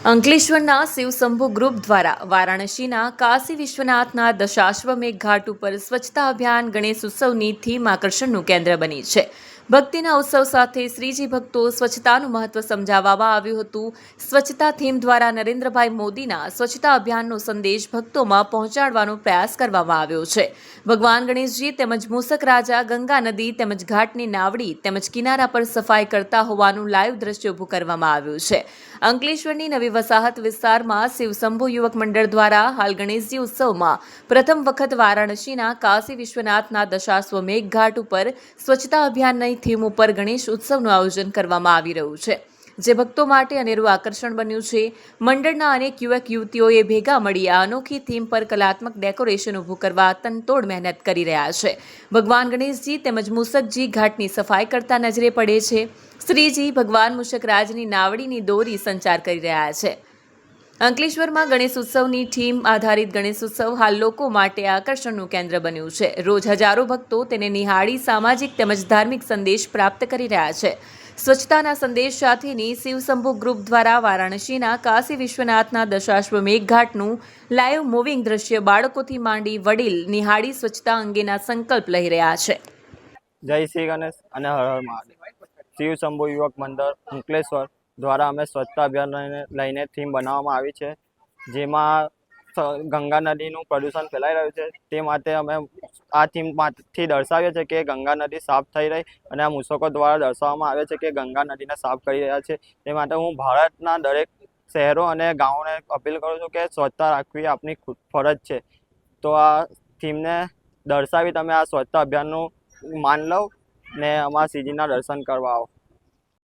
અંકલેશ્વરના શિવશંભુ ગ્રુપ દ્વારા વારાણસીના કાશી વિશ્વનાથના દશાશ્વમેઘ ઘાટ ઉપર સ્વચ્છતા અભિયાન ગણેશ ઉત્સવની થીમ આકર્ષણનું કેન્દ્ર બની છે. ભક્તિના ઉત્સવ સાથે શ્રીજી ભક્તો સ્વચ્છતાનું મહત્વ સમજાવવામાં આવ્યું હતું. સ્વચ્છતા થીમ દ્વારા નરેન્દ્રભાઈ મોદીના સ્વચ્છતા અભિયાનનો સંદેશ ભક્તોમાં પહોંચાડવાનો પ્રયાસ કરવામાં આવ્યો છે. ભગવાન ગણેશજી તેમજ મૂસક રાજા ગંગા નદી તેમજ ઘાટની નાવડી તેમજ કિનારા પર સફાઈ કરતા હોવાનું લાઈવ દ્રશ્ય ઊભું કરવામાં આવ્યું છે. અંકલેશ્વરની નવી વસાહત વિસ્તારમાં શિવશંભુ યુવક મંડળ દ્વારા હાલ ગણેશજી ઉત્સવમાં પ્રથમ વખત વારાણસીના કાશી વિશ્વનાથના દશાશ્વમેઘ ઘાટ ઉપર સ્વચ્છતા અભિયાનની થીમ ઉપર ગણેશ ઉત્સવનું આયોજન કરવામાં આવી રહ્યું છે. જે ભક્તો માટે અનેરું આકર્ષણ બન્યું છે. મંડળના અનેક યુવક યુવતીઓએ ભેગા મળી આ અનોખી થીમ પર કલાત્મક ડેકોરેશન ઊભું કરવા તનતોડ મહેનત કરી રહ્યા છે. ભગવાન ગણેશજી તેમજ મુસકજી ઘાટની સફાઈ કરતા નજરે પડે છે. શ્રીજી ભગવાન મૂષકરાજની નાવડીની દોરી સંચાર કરી રહ્યા છે. અંકલેશ્વરમાં ગણેશ ઉત્સવની થીમ આધારિત ગણેશ ઉત્સવ હાલ લોકો માટે આકર્ષણનું કેન્દ્ર બન્યું છે. રોજ હજારો ભક્તો તેને નિહાળી સામાજિક તેમજ ધાર્મિક સંદેશ પ્રાપ્ત કરી રહ્યા છે. સ્વચ્છતાના સંદેશ સાથેની શિવશંભુ ગ્રુપ દ્વારા વારાણસીના કાશી વિશ્વનાથના દશાશ્વમેઘ ઘાટનું લાઈવ મૂવિંગ દ્રશ્ય બાળકોથી માંડી વડીલ નિહાળી સ્વચ્છતા અંગેના સંકલ્પ લઈ રહ્યા છે. જય શ્રી ગણેશ અને હર હર મહાદેવ. શિવ શંભુ યુવક મંડળ અંકલેશ્વર દ્વારા અમે સ્વચ્છતા અભિયાન લઈને થીમ બનાવવામાં આવી છે. જેમાં ગંગા નદીનું પ્રદૂષણ ફેલાઈ રહ્યું છે. તે માટે અમે આ થીમમાંથી દર્શાવીએ છીએ કે ગંગા નદી સાફ થઈ રહી અને આ મૂષકો દ્વારા દર્શાવવામાં આવે છે કે ગંગા નદીને સાફ કરી રહ્યા છે. તે માટે હું ભારતના દરેક શહેરો અને ગામોને અપીલ કરું છું કે સ્વચ્છતા રાખવી ખુદ ફરજ છે. તો આ થીમને દર્શાવી તમે આ સ્વચ્છતા અભિયાનનું માન લો ને અમારા સીજીના દર્શન કરવા આવો.